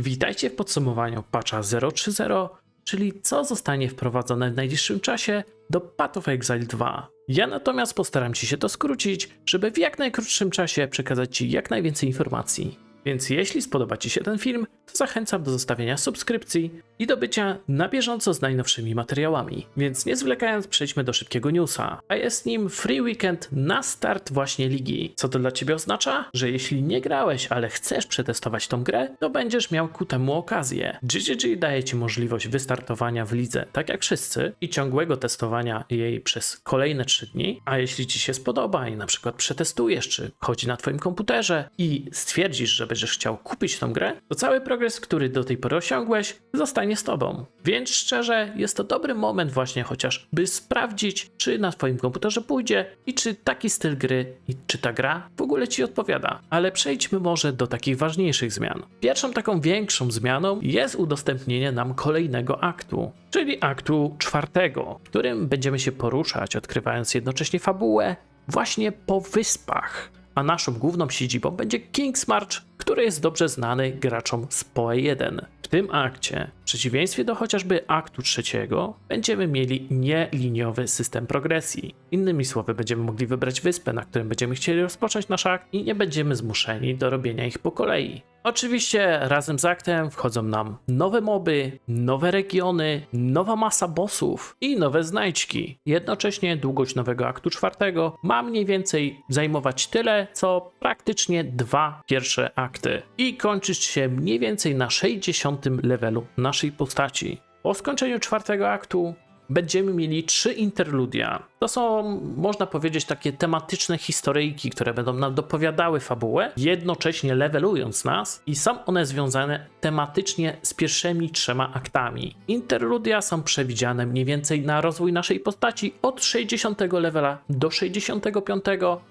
Witajcie w podsumowaniu patcha 0.3.0, czyli co zostanie wprowadzone w najbliższym czasie do Path of Exile 2. Ja natomiast postaram się to skrócić, żeby w jak najkrótszym czasie przekazać Ci jak najwięcej informacji. Więc jeśli spodoba Ci się ten film, zachęcam do zostawienia subskrypcji i do bycia na bieżąco z najnowszymi materiałami. Więc nie zwlekając, przejdźmy do szybkiego newsa. A jest nim free weekend na start właśnie ligi. Co to dla Ciebie oznacza? Że jeśli nie grałeś, ale chcesz przetestować tą grę, to będziesz miał ku temu okazję. GGG daje Ci możliwość wystartowania w lidze, tak jak wszyscy, i ciągłego testowania jej przez kolejne 3 dni. A jeśli Ci się spodoba i na przykład przetestujesz, czy chodzi na Twoim komputerze i stwierdzisz, że będziesz chciał kupić tą grę, to cały progres, który do tej pory osiągłeś, zostanie z Tobą. Więc szczerze, jest to dobry moment właśnie chociaż, by sprawdzić, czy na Twoim komputerze pójdzie i czy taki styl gry i czy ta gra w ogóle Ci odpowiada. Ale przejdźmy może do takich ważniejszych zmian. Pierwszą taką większą zmianą jest udostępnienie nam kolejnego aktu, czyli aktu czwartego, w którym będziemy się poruszać, odkrywając jednocześnie fabułę właśnie po wyspach a naszą główną siedzibą będzie Kingsmarch, który jest dobrze znany graczom z PoE 1. W tym akcie, w przeciwieństwie do chociażby aktu trzeciego, będziemy mieli nieliniowy system progresji. Innymi słowy, będziemy mogli wybrać wyspę, na którym będziemy chcieli rozpocząć nasz akt i nie będziemy zmuszeni do robienia ich po kolei. Oczywiście razem z aktem wchodzą nam nowe moby, nowe regiony, nowa masa bossów i nowe znajdźki. Jednocześnie długość nowego aktu czwartego ma mniej więcej zajmować tyle, co praktycznie dwa pierwsze akty i kończyć się mniej więcej na 60 levelu naszej postaci. Po skończeniu czwartego aktu będziemy mieli trzy interludia. To są, można powiedzieć, takie tematyczne historyjki, które będą nam dopowiadały fabułę, jednocześnie levelując nas i są one związane tematycznie z pierwszymi trzema aktami. Interludia są przewidziane mniej więcej na rozwój naszej postaci od 60 levela do 65,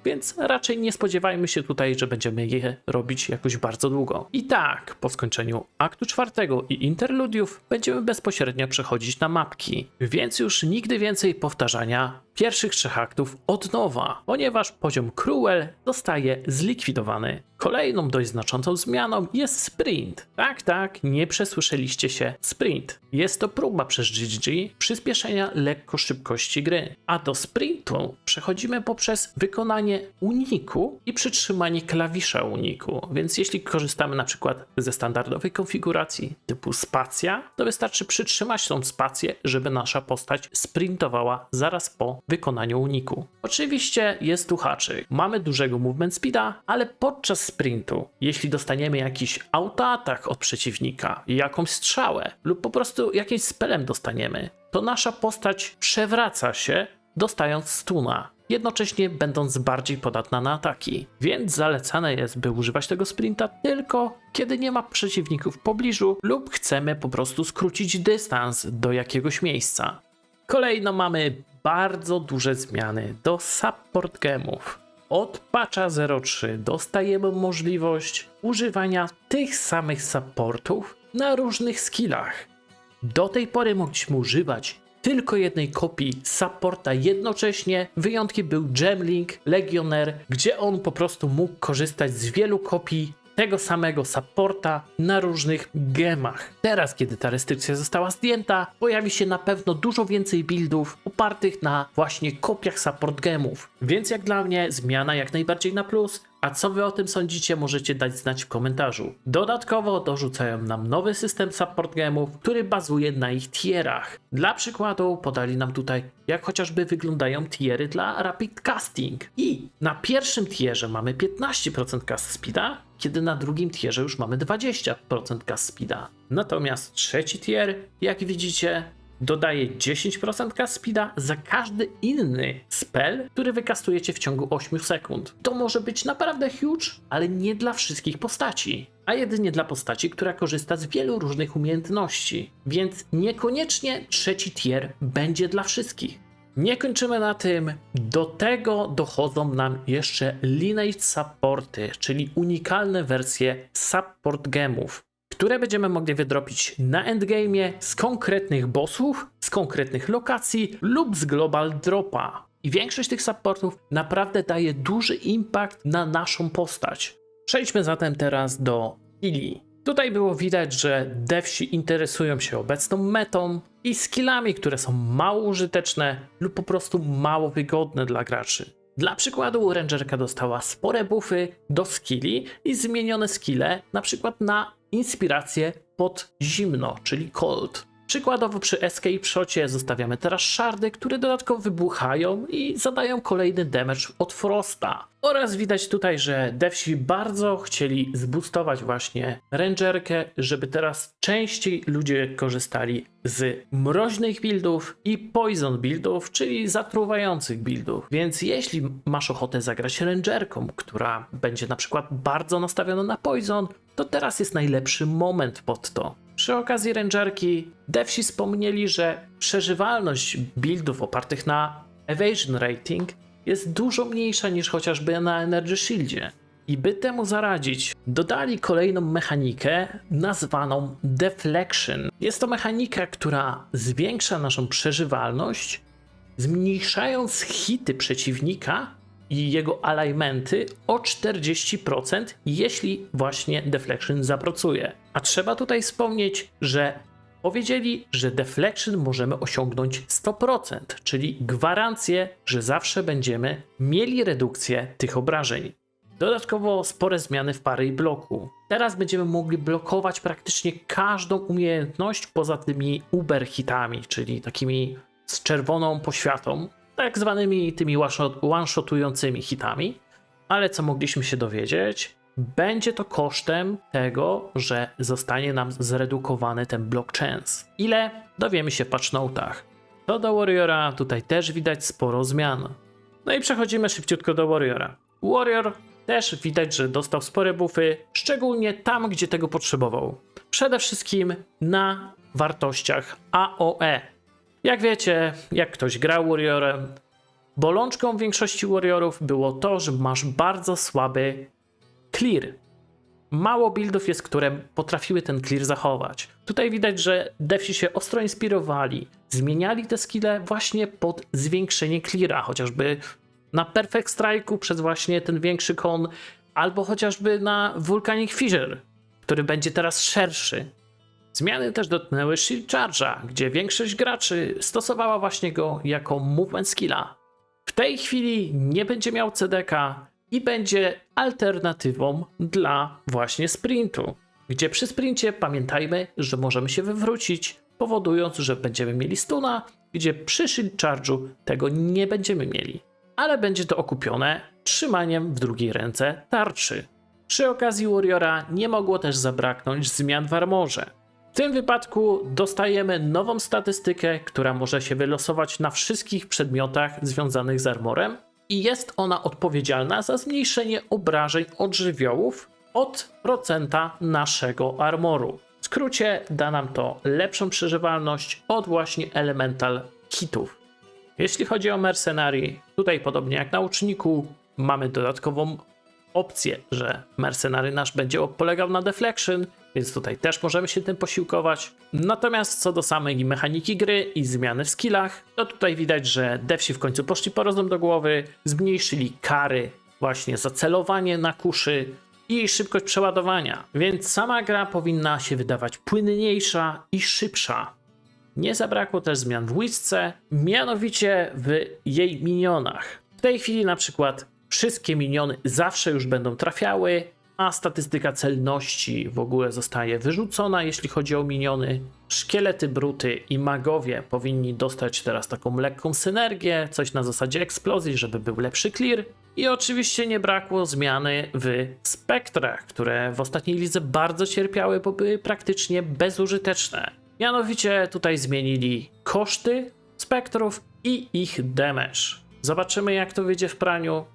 więc raczej nie spodziewajmy się tutaj, że będziemy je robić jakoś bardzo długo. I tak, po skończeniu aktu czwartego i interludiów będziemy bezpośrednio przechodzić na mapki, więc już nigdy więcej powtarzania pierwszych trzech aktów od nowa, ponieważ poziom Cruel zostaje zlikwidowany. Kolejną dość znaczącą zmianą jest sprint. Tak, tak, nie przesłyszeliście się. Sprint. Jest to próba przez GG przyspieszenia lekko szybkości gry. A do sprintu przechodzimy poprzez wykonanie uniku i przytrzymanie klawisza uniku. Więc jeśli korzystamy na przykład ze standardowej konfiguracji typu spacja, to wystarczy przytrzymać tą spację, żeby nasza postać sprintowała zaraz po wykonaniu uniku. Oczywiście jest tu haczyk. Mamy dużego movement speeda, ale podczas sprintu, jeśli dostaniemy jakiś autoatak od przeciwnika, jakąś strzałę lub po prostu jakimś spelem dostaniemy, to nasza postać przewraca się, dostając stuna, jednocześnie będąc bardziej podatna na ataki. Więc zalecane jest, by używać tego sprinta tylko kiedy nie ma przeciwników w pobliżu lub chcemy po prostu skrócić dystans do jakiegoś miejsca. Kolejno mamy bardzo duże zmiany do support gemów. Od patcha 03 dostajemy możliwość używania tych samych supportów na różnych skillach. Do tej pory mogliśmy używać tylko jednej kopii supporta jednocześnie. Wyjątki był Gemlink, Legionnaire, gdzie on po prostu mógł korzystać z wielu kopii tego samego supporta na różnych gemach. Teraz, kiedy ta restrykcja została zdjęta, pojawi się na pewno dużo więcej buildów opartych na właśnie kopiach support gemów. Więc jak dla mnie zmiana jak najbardziej na plus, a co wy o tym sądzicie, możecie dać znać w komentarzu. Dodatkowo dorzucają nam nowy system support gemów, który bazuje na ich tierach. Dla przykładu podali nam tutaj, jak chociażby wyglądają tiery dla rapid casting. I na pierwszym tierze mamy 15% cast speeda, kiedy na drugim tierze już mamy 20% cast speeda. Natomiast trzeci tier, jak widzicie, dodaje 10% cast speeda za każdy inny spell, który wykastujecie w ciągu 8 sekund. To może być naprawdę huge, ale nie dla wszystkich postaci, a jedynie dla postaci, która korzysta z wielu różnych umiejętności. Więc niekoniecznie trzeci tier będzie dla wszystkich. Nie kończymy na tym. Do tego dochodzą nam jeszcze lineage supporty, czyli unikalne wersje support gemów które będziemy mogli wydropić na endgame z konkretnych bossów, z konkretnych lokacji lub z global dropa. I większość tych supportów naprawdę daje duży impact na naszą postać. Przejdźmy zatem teraz do Ili. Tutaj było widać, że devsi interesują się obecną metą i skillami, które są mało użyteczne lub po prostu mało wygodne dla graczy. Dla przykładu Rangerka dostała spore buffy do skilli i zmienione skille na przykład na inspirację pod zimno, czyli cold. Przykładowo przy Escape Shocie zostawiamy teraz szardy, które dodatkowo wybuchają i zadają kolejny damage od Frosta. Oraz widać tutaj, że devsi bardzo chcieli zboostować właśnie Rangerkę, żeby teraz częściej ludzie korzystali z mroźnych buildów i poison buildów, czyli zatruwających buildów. Więc jeśli masz ochotę zagrać Rangerką, która będzie na przykład bardzo nastawiona na poison, to teraz jest najlepszy moment pod to. Przy okazji Rangerki, devsi wspomnieli, że przeżywalność buildów opartych na evasion rating jest dużo mniejsza niż chociażby na Energy Shieldzie. I by temu zaradzić, dodali kolejną mechanikę nazwaną Deflection. Jest to mechanika, która zwiększa naszą przeżywalność, zmniejszając hity przeciwnika i jego alignmenty o 40%, jeśli właśnie Deflection zapracuje. A trzeba tutaj wspomnieć, że powiedzieli, że Deflection możemy osiągnąć 100%, czyli gwarancję, że zawsze będziemy mieli redukcję tych obrażeń. Dodatkowo spore zmiany w pary i bloku. Teraz będziemy mogli blokować praktycznie każdą umiejętność poza tymi uber hitami, czyli takimi z czerwoną poświatą, tak zwanymi tymi one-shotującymi hitami. Ale co mogliśmy się dowiedzieć? Będzie to kosztem tego, że zostanie nam zredukowany ten block chance. Ile? Dowiemy się w patchnotach. Co do Warriora, tutaj też widać sporo zmian. No i przechodzimy szybciutko do Warriora. Warrior też widać, że dostał spore buffy, szczególnie tam, gdzie tego potrzebował. Przede wszystkim na wartościach AOE. Jak wiecie, jak ktoś grał Warriorem, bolączką większości Warriorów było to, że masz bardzo słaby clear. Mało buildów jest, które potrafiły ten clear zachować. Tutaj widać, że devsi się ostro inspirowali, zmieniali te skille właśnie pod zwiększenie cleara, chociażby na Perfect Strike'u przez właśnie ten większy kon, albo chociażby na Volcanic Fissure, który będzie teraz szerszy. Zmiany też dotknęły Shield Charge'a, gdzie większość graczy stosowała właśnie go jako movement skilla. W tej chwili nie będzie miał CDK i będzie alternatywą dla właśnie sprintu, gdzie przy sprincie pamiętajmy, że możemy się wywrócić, powodując, że będziemy mieli stuna, gdzie przy Shield Charge'u tego nie będziemy mieli ale będzie to okupione trzymaniem w drugiej ręce tarczy. Przy okazji Warriora nie mogło też zabraknąć zmian w armorze. W tym wypadku dostajemy nową statystykę, która może się wylosować na wszystkich przedmiotach związanych z armorem i jest ona odpowiedzialna za zmniejszenie obrażeń od żywiołów od procenta naszego armoru. W skrócie da nam to lepszą przeżywalność od właśnie elemental kitów. Jeśli chodzi o mercenarii, tutaj podobnie jak na uczniku, mamy dodatkową opcję, że mercenary nasz będzie polegał na deflection, więc tutaj też możemy się tym posiłkować. Natomiast co do samej mechaniki gry i zmiany w skillach, to tutaj widać, że devsi w końcu poszli po rozum do głowy, zmniejszyli kary właśnie za celowanie na kuszy i szybkość przeładowania, więc sama gra powinna się wydawać płynniejsza i szybsza. Nie zabrakło też zmian w łyczce, mianowicie w jej minionach. W tej chwili na przykład wszystkie miniony zawsze już będą trafiały, a statystyka celności w ogóle zostaje wyrzucona, jeśli chodzi o miniony. Szkielety bruty i magowie powinni dostać teraz taką lekką synergię, coś na zasadzie eksplozji, żeby był lepszy clear. I oczywiście nie brakło zmiany w spektrach, które w ostatniej lidze bardzo cierpiały, bo były praktycznie bezużyteczne. Mianowicie tutaj zmienili koszty spektrów i ich damage. Zobaczymy jak to wyjdzie w praniu,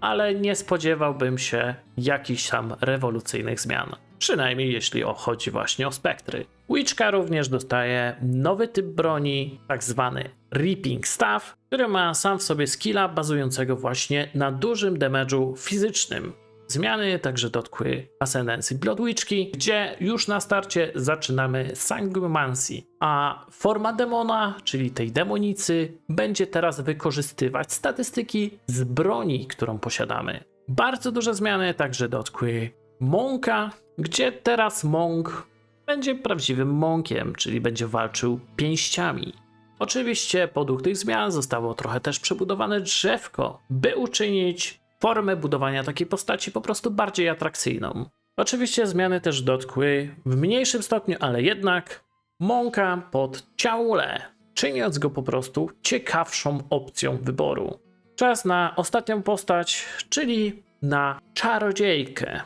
ale nie spodziewałbym się jakichś tam rewolucyjnych zmian. Przynajmniej jeśli chodzi właśnie o spektry. Witchka również dostaje nowy typ broni, tak zwany Reaping Staff, który ma sam w sobie skilla bazującego właśnie na dużym damage'u fizycznym. Zmiany także dotkły Ascendancy Bloodwitchki, gdzie już na starcie zaczynamy Sanguimancy, a forma demona, czyli tej demonicy, będzie teraz wykorzystywać statystyki z broni, którą posiadamy. Bardzo duże zmiany także dotkły Mąka, gdzie teraz mąk będzie prawdziwym mąkiem, czyli będzie walczył pięściami. Oczywiście podług tych zmian zostało trochę też przebudowane drzewko, by uczynić formę budowania takiej postaci po prostu bardziej atrakcyjną. Oczywiście zmiany też dotkły w mniejszym stopniu, ale jednak mąka pod ciaule, czyniąc go po prostu ciekawszą opcją wyboru. Czas na ostatnią postać, czyli na czarodziejkę.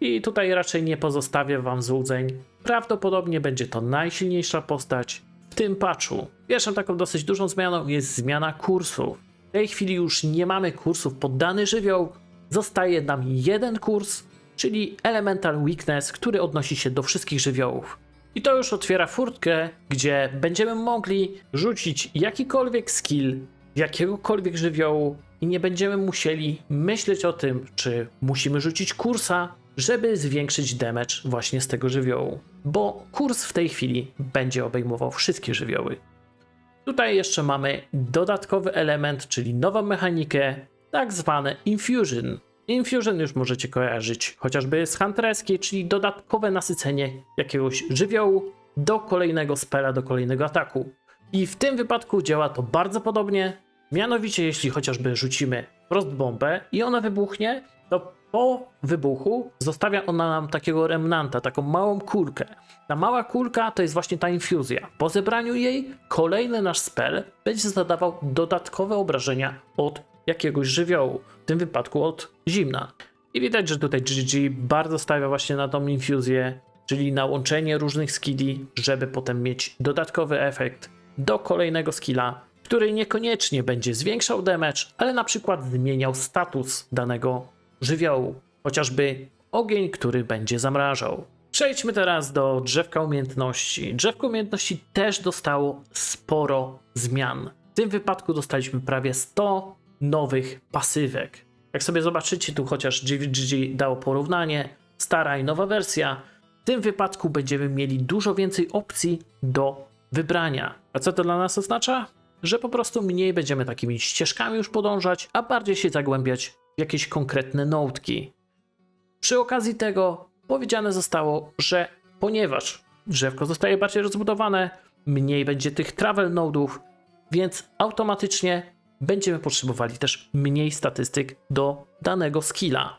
I tutaj raczej nie pozostawię wam złudzeń. Prawdopodobnie będzie to najsilniejsza postać w tym patchu. Pierwszą taką dosyć dużą zmianą jest zmiana kursów. W tej chwili już nie mamy kursów pod dany żywioł. Zostaje nam jeden kurs, czyli Elemental Weakness, który odnosi się do wszystkich żywiołów. I to już otwiera furtkę, gdzie będziemy mogli rzucić jakikolwiek skill jakiegokolwiek żywiołu i nie będziemy musieli myśleć o tym, czy musimy rzucić kursa, żeby zwiększyć damage właśnie z tego żywiołu. Bo kurs w tej chwili będzie obejmował wszystkie żywioły. Tutaj jeszcze mamy dodatkowy element, czyli nową mechanikę, tak zwane Infusion. Infusion już możecie kojarzyć chociażby z Huntereskiej, czyli dodatkowe nasycenie jakiegoś żywiołu do kolejnego spela, do kolejnego ataku. I w tym wypadku działa to bardzo podobnie. Mianowicie, jeśli chociażby rzucimy frostbombę i ona wybuchnie, to po wybuchu zostawia ona nam takiego remnanta, taką małą kulkę. Ta mała kulka to jest właśnie ta infuzja. Po zebraniu jej kolejny nasz spell będzie zadawał dodatkowe obrażenia od jakiegoś żywiołu, w tym wypadku od zimna. I widać, że tutaj GG bardzo stawia właśnie na tą infuzję, czyli na łączenie różnych skilli, żeby potem mieć dodatkowy efekt do kolejnego skilla, który niekoniecznie będzie zwiększał damage, ale na przykład zmieniał status danego żywiołu, chociażby ogień, który będzie zamrażał. Przejdźmy teraz do drzewka umiejętności. Drzewko umiejętności też dostało sporo zmian. W tym wypadku dostaliśmy prawie 100 nowych pasywek. Jak sobie zobaczycie, tu chociaż GVG dało porównanie, stara i nowa wersja, w tym wypadku będziemy mieli dużo więcej opcji do wybrania. A co to dla nas oznacza? Że po prostu mniej będziemy takimi ścieżkami już podążać, a bardziej się zagłębiać jakieś konkretne notki. Przy okazji tego powiedziane zostało, że ponieważ drzewko zostaje bardziej rozbudowane, mniej będzie tych travel nodów, więc automatycznie będziemy potrzebowali też mniej statystyk do danego skilla.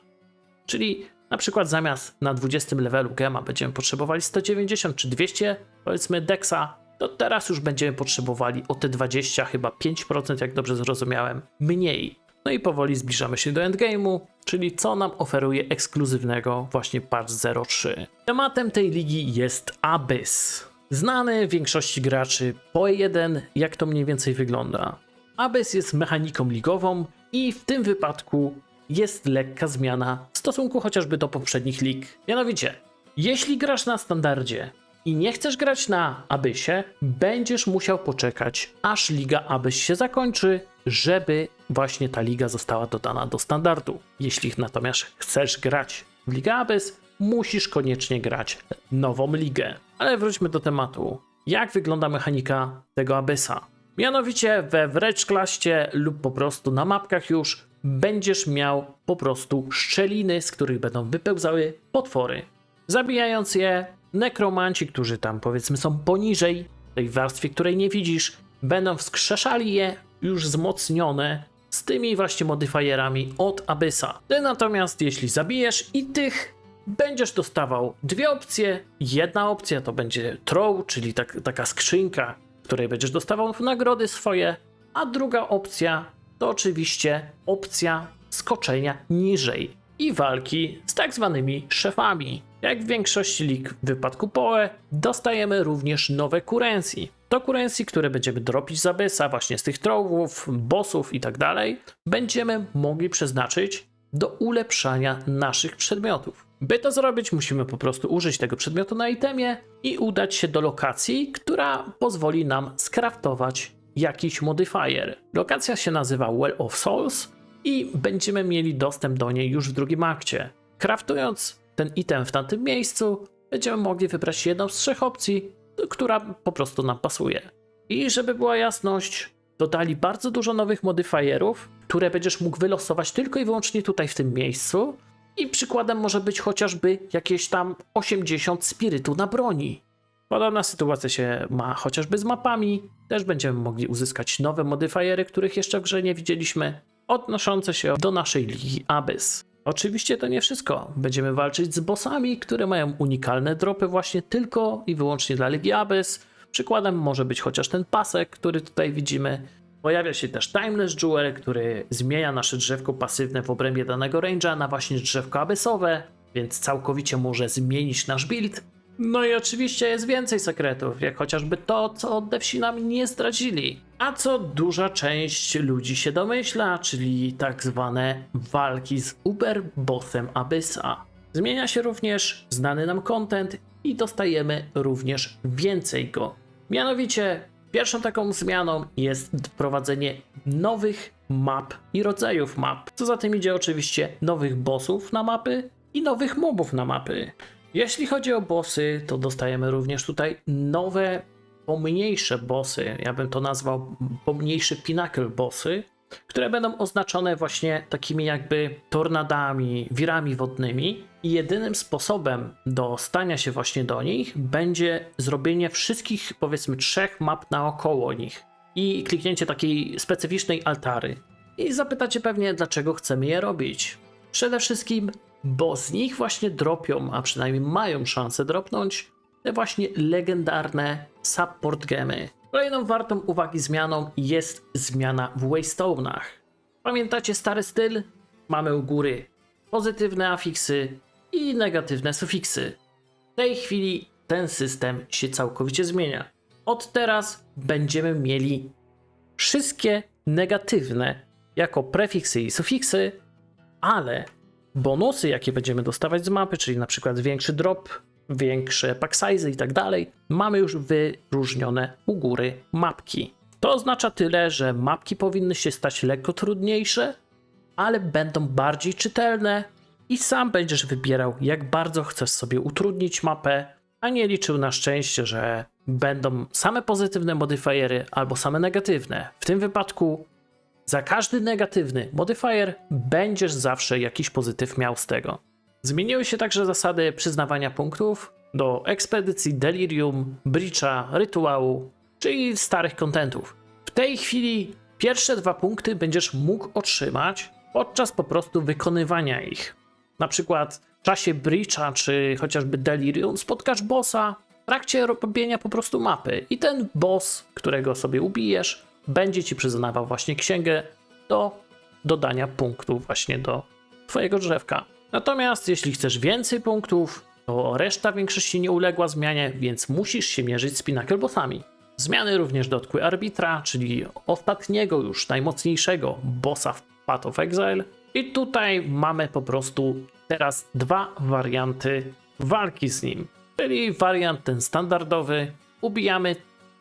Czyli na przykład zamiast na 20 levelu gema będziemy potrzebowali 190 czy 200 powiedzmy dexa, to teraz już będziemy potrzebowali o te 20, chyba 5%, jak dobrze zrozumiałem, mniej. No i powoli zbliżamy się do endgame'u, czyli co nam oferuje ekskluzywnego właśnie patch 03. Tematem tej ligi jest Abyss. Znany większości graczy po jeden, jak to mniej więcej wygląda. Abyss jest mechaniką ligową i w tym wypadku jest lekka zmiana w stosunku chociażby do poprzednich lig. Mianowicie, jeśli grasz na standardzie i nie chcesz grać na Abyssie, będziesz musiał poczekać, aż liga Abyss się zakończy, żeby właśnie ta liga została dodana do standardu. Jeśli natomiast chcesz grać w Ligę Abyss, musisz koniecznie grać nową ligę. Ale wróćmy do tematu. Jak wygląda mechanika tego Abyssa? Mianowicie we Wretch Klaście lub po prostu na mapkach już będziesz miał po prostu szczeliny, z których będą wypełzały potwory. Zabijając je, nekromanci, którzy tam powiedzmy są poniżej tej warstwie, której nie widzisz, będą wskrzeszali je już wzmocnione z tymi właśnie modyfierami od Abyssa. Ty natomiast, jeśli zabijesz i tych, będziesz dostawał dwie opcje. Jedna opcja to będzie throw, czyli tak, taka skrzynka, w której będziesz dostawał nagrody swoje, a druga opcja to oczywiście opcja skoczenia niżej i walki z tak zwanymi szefami. Jak w większości lig w wypadku PoE, dostajemy również nowe currency. To currency, które będziemy dropić z Abyssa, właśnie z tych throwów, bossów i tak będziemy mogli przeznaczyć do ulepszania naszych przedmiotów. By to zrobić, musimy po prostu użyć tego przedmiotu na itemie i udać się do lokacji, która pozwoli nam skraftować jakiś modifier. Lokacja się nazywa Well of Souls i będziemy mieli dostęp do niej już w drugim akcie. Kraftując ten item w tamtym miejscu, będziemy mogli wybrać jedną z trzech opcji, która po prostu nam pasuje. I żeby była jasność, dodali bardzo dużo nowych modifierów, które będziesz mógł wylosować tylko i wyłącznie tutaj w tym miejscu. I przykładem może być chociażby jakieś tam 80 spirytu na broni. Podobna sytuacja się ma chociażby z mapami. Też będziemy mogli uzyskać nowe modyfajery, których jeszcze w grze nie widzieliśmy, odnoszące się do naszej ligi Abyss. Oczywiście to nie wszystko. Będziemy walczyć z bossami, które mają unikalne dropy właśnie tylko i wyłącznie dla ligi Abyss. Przykładem może być chociaż ten pasek, który tutaj widzimy. Pojawia się też Timeless Jewel, który zmienia nasze drzewko pasywne w obrębie danego range'a na właśnie drzewko abyssowe, więc całkowicie może zmienić nasz build. No i oczywiście jest więcej sekretów, jak chociażby to, co devsi nam nie zdradzili. A co duża część ludzi się domyśla, czyli tak zwane walki z Uber Bossem Abyssa. Zmienia się również znany nam content i dostajemy również więcej go. Mianowicie pierwszą taką zmianą jest wprowadzenie nowych map i rodzajów map. Co za tym idzie oczywiście nowych bossów na mapy i nowych mobów na mapy. Jeśli chodzi o bossy, to dostajemy również tutaj nowe, pomniejsze bossy. Ja bym to nazwał pomniejsze pinnacle bossy, które będą oznaczone właśnie takimi jakby tornadami, wirami wodnymi. I jedynym sposobem do stania się właśnie do nich będzie zrobienie wszystkich, powiedzmy, trzech map naokoło nich i kliknięcie takiej specyficznej altary. I zapytacie pewnie, dlaczego chcemy je robić. Przede wszystkim, bo z nich właśnie dropią, a przynajmniej mają szansę dropnąć, te właśnie legendarne support gemy. Kolejną wartą uwagi zmianą jest zmiana w Waystone'ach. Pamiętacie stary styl? Mamy u góry pozytywne afiksy i negatywne sufiksy. W tej chwili ten system się całkowicie zmienia. Od teraz będziemy mieli wszystkie negatywne jako prefiksy i sufiksy, ale bonusy, jakie będziemy dostawać z mapy, czyli na przykład większy drop, większe pack size i tak dalej, mamy już wyróżnione u góry mapki. To oznacza tyle, że mapki powinny się stać lekko trudniejsze, ale będą bardziej czytelne i sam będziesz wybierał, jak bardzo chcesz sobie utrudnić mapę, a nie liczył na szczęście, że będą same pozytywne modyfajery albo same negatywne. W tym wypadku za każdy negatywny modifier będziesz zawsze jakiś pozytyw miał z tego. Zmieniły się także zasady przyznawania punktów do ekspedycji Delirium, Breacha, Rytuału, czyli starych kontentów. W tej chwili pierwsze dwa punkty będziesz mógł otrzymać podczas po prostu wykonywania ich. Na przykład w czasie Breacha czy chociażby Delirium spotkasz bossa w trakcie robienia po prostu mapy i ten boss, którego sobie ubijesz, będzie ci przyznawał właśnie księgę do dodania punktów właśnie do twojego drzewka. Natomiast jeśli chcesz więcej punktów, to reszta większości nie uległa zmianie, więc musisz się mierzyć z Pinnacle Bossami. Zmiany również dotkły Arbitra, czyli ostatniego już najmocniejszego bossa w Path of Exile. I tutaj mamy po prostu teraz dwa warianty walki z nim. Czyli wariant ten standardowy, ubijamy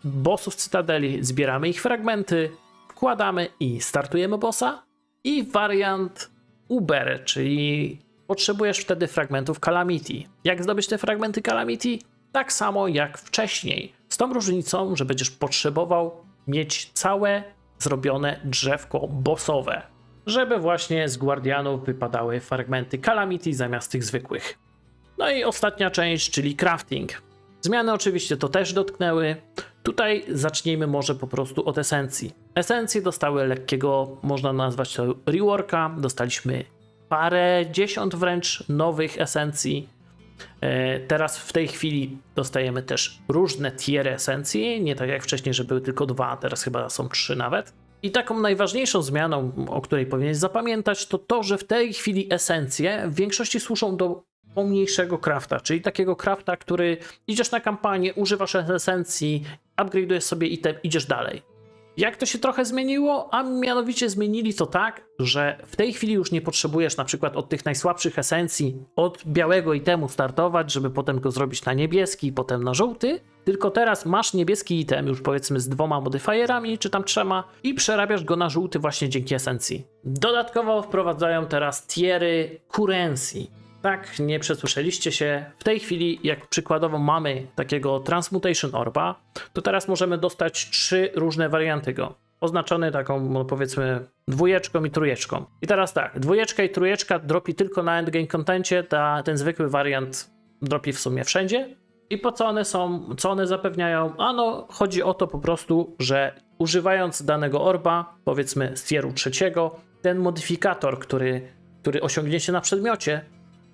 bossów Cytadeli, zbieramy ich fragmenty, wkładamy i startujemy bossa. I wariant Uber, czyli potrzebujesz wtedy fragmentów Calamity. Jak zdobyć te fragmenty Calamity? Tak samo jak wcześniej. Z tą różnicą, że będziesz potrzebował mieć całe zrobione drzewko bossowe, żeby właśnie z Guardianów wypadały fragmenty Calamity zamiast tych zwykłych. No i ostatnia część, czyli crafting. Zmiany oczywiście to też dotknęły. Tutaj zacznijmy może po prostu od esencji. Esencje dostały lekkiego, można nazwać to reworka. Dostaliśmy parę dziesiąt wręcz nowych esencji. E, Teraz w tej chwili dostajemy też różne tiery esencji, nie tak jak wcześniej, że były tylko dwa, teraz chyba są trzy nawet. I taką najważniejszą zmianą, o której powinieneś zapamiętać, to to, że w tej chwili esencje w większości służą do pomniejszego crafta, czyli takiego crafta, który idziesz na kampanię, używasz esencji, upgrade'ujesz sobie item, idziesz dalej. Jak to się trochę zmieniło? A mianowicie zmienili to tak, że w tej chwili już nie potrzebujesz na przykład od tych najsłabszych esencji, od białego itemu startować, żeby potem go zrobić na niebieski, potem na żółty, tylko teraz masz niebieski item już powiedzmy z dwoma modyfajerami, czy tam trzema i przerabiasz go na żółty właśnie dzięki esencji. Dodatkowo wprowadzają teraz tiery currency. Tak, nie przesłyszeliście się. W tej chwili, jak przykładowo mamy takiego Transmutation Orba, to teraz możemy dostać trzy różne warianty go. oznaczony taką, no powiedzmy, dwójeczką i trójeczką. I teraz tak, dwójeczka i trójeczka dropi tylko na endgame contencie, ta, ten zwykły wariant dropi w sumie wszędzie. I po co one są, co one zapewniają? Ano, chodzi o to po prostu, że używając danego orba, powiedzmy z tieru trzeciego, ten modyfikator, który, który osiągniecie na przedmiocie,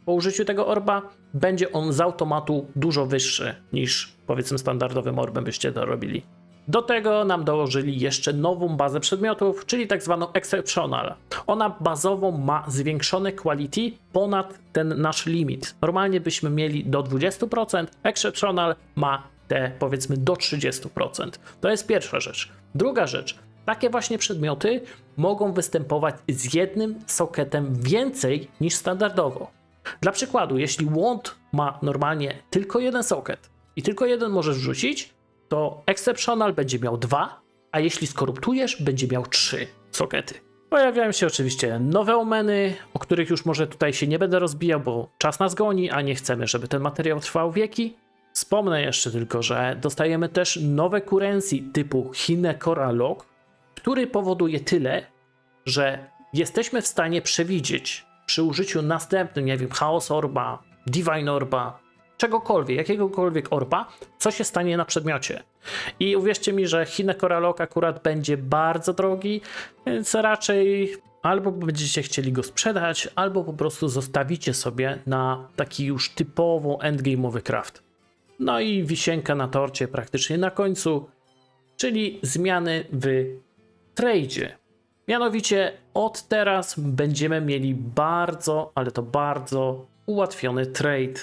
po użyciu tego orba, będzie on z automatu dużo wyższy niż powiedzmy standardowym orbem byście to robili. Do tego nam dołożyli jeszcze nową bazę przedmiotów, czyli tak zwaną Exceptional. Ona bazowo ma zwiększone quality ponad ten nasz limit. Normalnie byśmy mieli do 20%, Exceptional ma te powiedzmy do 30%. To jest pierwsza rzecz. Druga rzecz, takie właśnie przedmioty mogą występować z jednym sokietem więcej niż standardowo. Dla przykładu, jeśli łąd ma normalnie tylko jeden soket i tylko jeden możesz wrzucić, to Exceptional będzie miał dwa, a jeśli skoruptujesz, będzie miał trzy sokety. Pojawiają się oczywiście nowe omeny, o których już może tutaj się nie będę rozbijał, bo czas nas goni, a nie chcemy, żeby ten materiał trwał wieki. Wspomnę jeszcze tylko, że dostajemy też nowe currency typu Hinekora Lock, który powoduje tyle, że jesteśmy w stanie przewidzieć przy użyciu następnym, nie wiem, Chaos Orba, Divine Orba, czegokolwiek, jakiegokolwiek orba, co się stanie na przedmiocie. I uwierzcie mi, że Hinekoralok akurat będzie bardzo drogi, więc raczej albo będziecie chcieli go sprzedać, albo po prostu zostawicie sobie na taki już typowo endgame'owy craft. No i wisienka na torcie praktycznie na końcu, czyli zmiany w tradzie. Mianowicie od teraz będziemy mieli bardzo, ale to bardzo ułatwiony trade.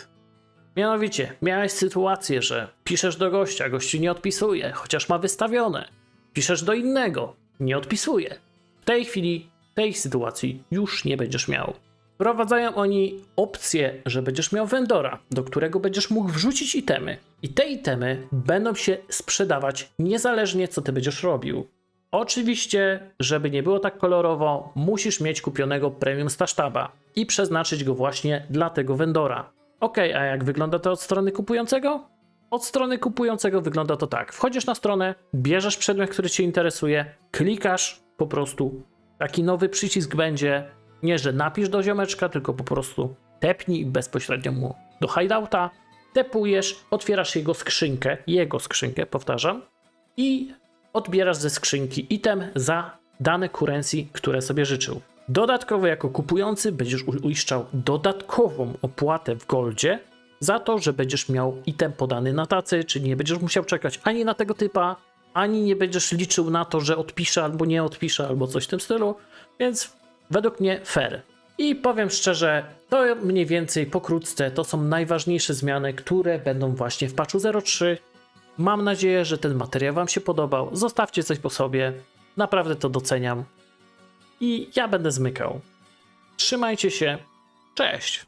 Mianowicie, miałeś sytuację, że piszesz do gościa, gościu nie odpisuje, chociaż ma wystawione. Piszesz do innego, nie odpisuje. W tej chwili, tej sytuacji już nie będziesz miał. Wprowadzają oni opcję, że będziesz miał vendora, do którego będziesz mógł wrzucić itemy. I te itemy będą się sprzedawać niezależnie co ty będziesz robił. Oczywiście, żeby nie było tak kolorowo, musisz mieć kupionego premium stasztaba i przeznaczyć go właśnie dla tego vendora. Ok, a jak wygląda to od strony kupującego? Od strony kupującego wygląda to tak. Wchodzisz na stronę, bierzesz przedmiot, który Cię interesuje, klikasz po prostu. Taki nowy przycisk będzie, nie że napisz do ziomeczka, tylko po prostu tepnij bezpośrednio mu do hideouta, tepujesz, otwierasz jego skrzynkę, jego skrzynkę, powtarzam, i odbierasz ze skrzynki item za dane currency, które sobie życzył. Dodatkowo jako kupujący będziesz uiszczał dodatkową opłatę w goldzie za to, że będziesz miał item podany na tacy, czyli nie będziesz musiał czekać ani na tego typa, ani nie będziesz liczył na to, że odpisze albo nie odpisze, albo coś w tym stylu, więc według mnie fair. I powiem szczerze, to mniej więcej pokrótce to są najważniejsze zmiany, które będą właśnie w patchu 03. Mam nadzieję, że ten materiał Wam się podobał. Zostawcie coś po sobie. Naprawdę to doceniam. I ja będę zmykał. Trzymajcie się. Cześć.